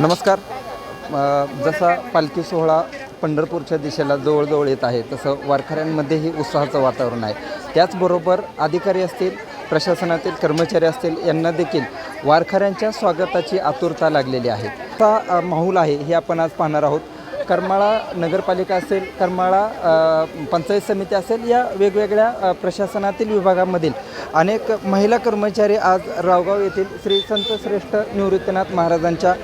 नमस्कार. जसा पालखी सोहळा पंढरपूरच्या दिशेला जवळजवळ येत आहे तसं वारकऱ्यांमध्येही उत्साहाचं वातावरण आहे. त्याचबरोबर अधिकारी असतील प्रशासनातील कर्मचारी असतील यांना देखील वारकऱ्यांच्या स्वागताची आतुरता लागलेली आहे. आता माहोल आहे हे आपण आज पाहणार आहोत. करमाळा नगरपालिका असेल करमाळा पंचायत समिती असेल या वेगवेगळ्या प्रशासनातील विभागामधील अनेक महिला कर्मचारी आज रावगाव येथील श्री संत श्रेष्ठ निवृत्तीनाथ महाराजांच्या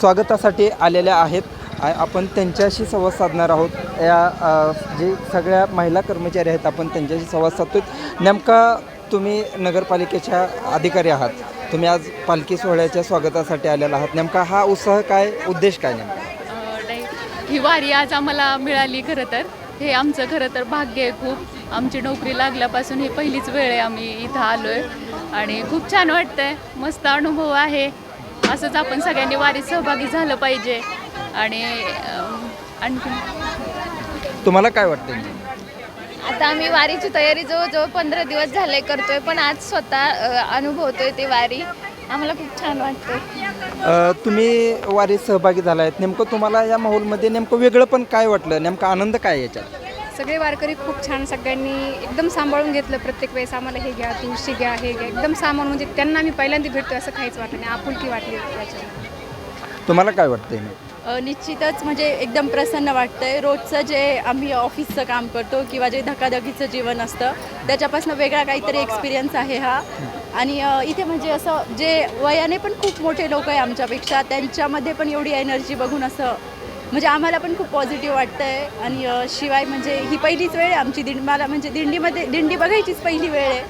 स्वागतासाठी आलेल्या आहेत. आपण त्यांच्याशी संवाद साधणार आहोत. या जे सगळ्या महिला कर्मचारी आहेत आपण त्यांच्याशी संवाद साधतोय. नेमका तुम्ही नगरपालिकेच्या अधिकारी आहात. तुम्ही आज पालखी सोहळ्याच्या स्वागतासाठी आलेला आहात. नेमका हा उत्साह काय उद्देश काय नेमका? ही वारी आज आम्हाला मिळाली खरं तर. हे आमचं खरं तर भाग्य आहे खूप. आमची नोकरी लागल्यापासून ही पहिलीच वेळ आहे आम्ही इथं आलो आहे आणि खूप छान वाटतंय. मस्त अनुभव आहे. असंच आपण सगळ्यांनी वारीत सहभागी झालं पाहिजे. आणि आणखी तुम्हाला काय वाटतं आता आम्ही वारीची तयारी जवळजवळ पंधरा दिवस झाले करतोय पण आज स्वतः अ, अनुभवतोय ती वारी. आम्हाला खूप छान वाटतंय. अ, तुम्ही वारीत सहभागी झाला आहेत नेमकं तुम्हाला या माहोलमध्ये नेमकं वेगळं पण काय वाटलं? नेमका आनंद काय याच्यात? सगळे वारकरी खूप छान सगळ्यांनी एकदम सांभाळून घेतलं प्रत्येक वेळेस. आम्हाला हे घ्या तुळशी घ्या हे घ्या. एकदम सांभाळून म्हणजे त्यांना आम्ही पहिल्यांदा भेटतो असं काहीच वाटलं नाही. आपुलकी वाटली तुम्हाला काय वाटतंय निश्चितच म्हणजे एकदम प्रसन्न वाटतंय. रोजचं जे आम्ही ऑफिसचं काम करतो किंवा जे धकाधकीचं जीवन असतं त्याच्यापासून वेगळा काहीतरी एक्सपिरियन्स आहे हा. आणि अ, इथे म्हणजे असं जे वयाने पण खूप मोठे लोक आहे आमच्यापेक्षा त्यांच्यामध्ये पण एवढी एनर्जी बघून असं म्हणजे आम्हाला पण खूप पॉझिटिव्ह वाटतंय. आणि अ, शिवाय म्हणजे ही पहिलीच वेळ आहे आमची दिंड. मला म्हणजे दिंडीमध्ये दिंडी बघायचीच पहिली वेळ आहे.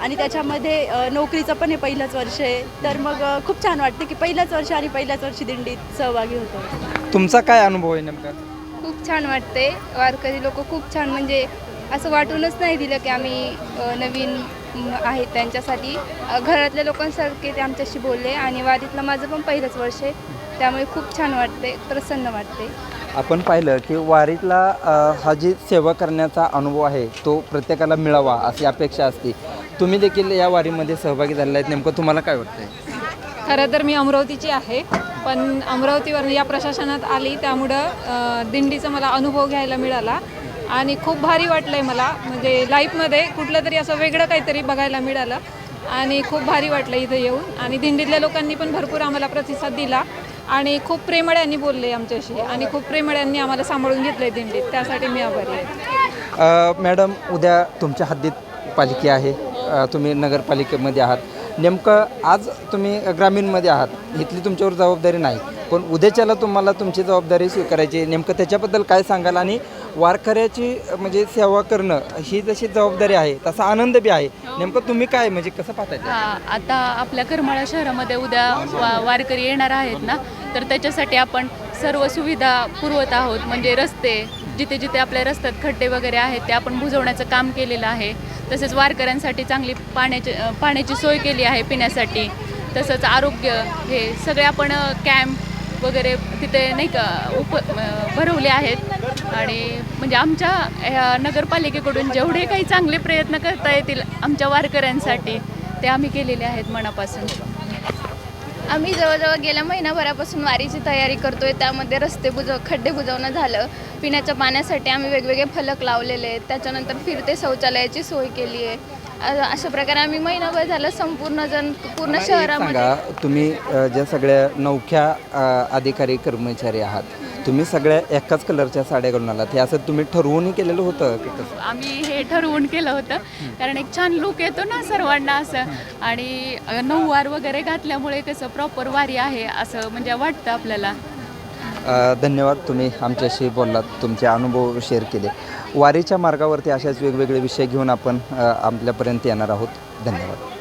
आणि त्याच्यामध्ये नोकरीचं पण हे पहिलंच वर्ष आहे. तर मग खूप छान वाटतं की पहिल्याच वर्ष आणि पहिल्याच वर्षी दिंडीत सहभागी होतो. तुमचा काय अनुभव आहे नेमका? खूप छान वाटते वारकरी लोक खूप छान म्हणजे असं वाटूनच नाही दिलं की आम्ही नवीन आहेत त्यांच्यासाठी. घरातल्या लोकांसारखे ते आमच्याशी बोलले आणि वारीतलं माझं पण पहिलंच वर्ष आहे. त्यामुळे खूप छान वाटते प्रसन्न वाटते. आपण पाहिलं की वारीतला हा जी सेवा करण्याचा अनुभव आहे तो प्रत्येकाला मिळावा अशी अपेक्षा असते. तुम्ही देखील या वारीमध्ये सहभागी झालेला आहेत. नेमकं तुम्हाला काय वाटतंय? खरं तर मी अमरावतीची आहे पण अमरावतीवर या प्रशासनात आली त्यामुळं अ, दिंडीचा मला अनुभव घ्यायला मिळाला. आणि खूप भारी वाटलं आहे मला. म्हणजे लाईफमध्ये कुठलं तरी असं वेगळं काहीतरी बघायला मिळालं. आणि खूप भारी वाटलं इथं येऊन. आणि दिंडीतल्या लोकांनी पण भरपूर आम्हाला प्रतिसाद दिला. आणि खूप प्रेमळ्यांनी बोलले आमच्याशी. आणि खूप प्रेमळ्यांनी आम्हाला सांभाळून घेतलं आहे दिंडीत. त्यासाठी मी आभारी आहे. मॅडम उद्या तुमच्या हद्दीत पालिके आहे. तुम्ही नगरपालिकेमध्ये आहात. नेमकं आज तुम्ही ग्रामीणमध्ये आहात. इथली तुमच्यावर जबाबदारी नाही. पण उद्याच्याला तुम्हाला तुमची जबाबदारी स्वीकारायची नेमकं त्याच्याबद्दल काय सांगाल? आणि वारकऱ्याची म्हणजे सेवा करणं ही जशी जबाबदारी आहे तसा आनंद बी आहे. नेमकं तुम्ही काय म्हणजे कसं पाहताय हा आता आपल्या करमाळा शहरामध्ये उद्या वा वारकरी येणार आहेत ना तर त्याच्यासाठी आपण सर्व सुविधा पुरवत आहोत म्हणजे रस्ते जिथे जिथे आपल्या रस्त्यात खड्डे वगैरे आहेत ते आपण बुजवण्याचं काम केलेलं आहे. तसेच वारकऱ्यांसाठी चांगली पाण्याची अ, पाण्याची सोय केली आहे पिण्यासाठी. तसंच आरोग्य हे सगळे आपण कॅम्प वगैरे तिथे नाही का उप अ, भरवले आहेत. आणि म्हणजे आमच्या ह्या नगरपालिकेकडून जेवढे काही चांगले प्रयत्न करता येतील आमच्या वारकऱ्यांसाठी ते आम्ही केलेले आहेत मनापासून. आम्ही जवळजवळ गेल्या महिनाभरापासून वारीची तयारी करतोय त्यामध्ये रस्ते बुजव खड्डे बुजवणं झालं. पिण्याच्या पाण्यासाठी आम्ही वेगवेगळे फलक लावलेले आहेत त्याच्यानंतर फिरते शौचालयाची सोय केली आहे. अशा प्रकारे आम्ही महिनाभर झालं संपूर्ण जण पूर्ण शहरामध्ये. तुम्ही ज्या सगळ्या नौख्या अधिकारी कर्मचारी आहात तुम्ही सगळ्या एकाच कलरच्या साड्या घालून आलात. हे असं तुम्ही ठरवून केलेलं होतं की कसं आम्ही हे ठरवून केलं होतं. कारण एक छान लुक येतो ना सर्वांना असं. आणि नऊवार वगैरे घातल्यामुळे कसं प्रॉपर वारी आहे असं म्हणजे वाटतं आपल्याला. अ, धन्यवाद तुम्ही आमच्याशी बोललात तुमचे अनुभव शेअर केले. वारीच्या मार्गावरती अशाच वेगवेगळे विषय घेऊन आपण अ, आपल्यापर्यंत येणार आहोत. धन्यवाद.